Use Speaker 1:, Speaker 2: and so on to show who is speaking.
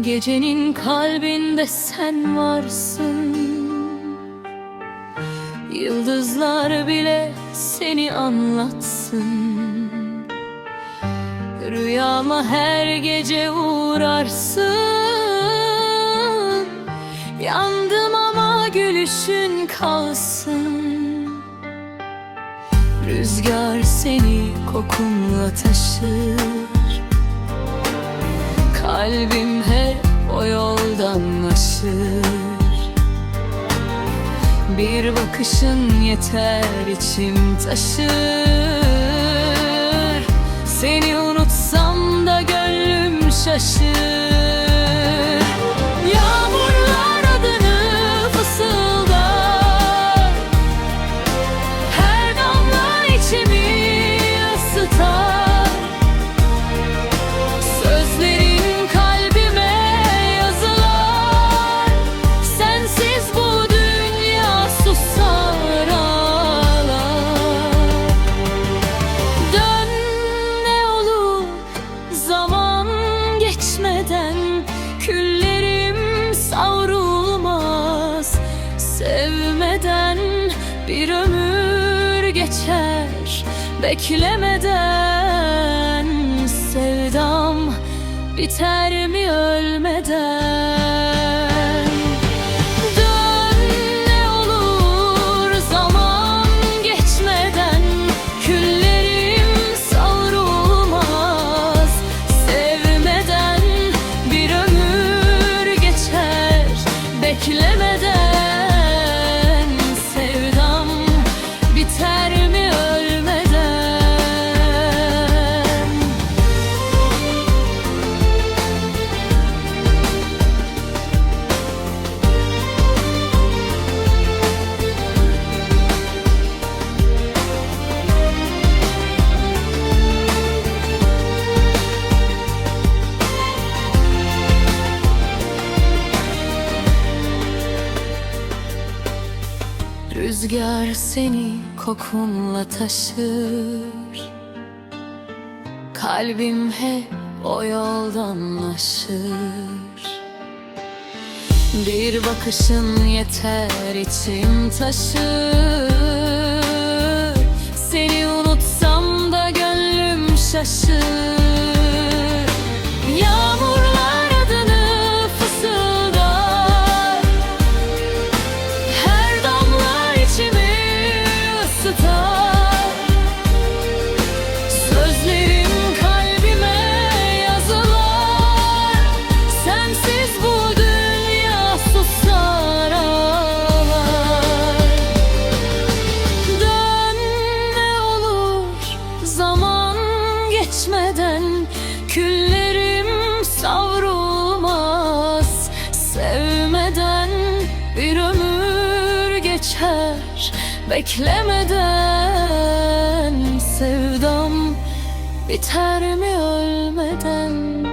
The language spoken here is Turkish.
Speaker 1: Gecenin kalbinde sen varsın. Yıldızlar bile seni anlatsın. Rüyama her gece uğrarsın. Yandım ama gülüşün kalsın. Rüzgar seni kokunla taşır Kalbim hep o yoldan aşır. Bir bakışın yeter içim taşır. Seni unutsam da gönlüm şaşır bir ömür geçer Beklemeden sevdam biter mi ölmeden? Dön Rüzgar seni kokunla taşır. Kalbim hep o yoldan aşır. Bir bakışın yeter içim taşır. Seni unutsam da gönlüm şaşır geçmeden Küllerim savrulmaz. Sevmeden bir ömür geçer Beklemeden sevdam biter mi ölmeden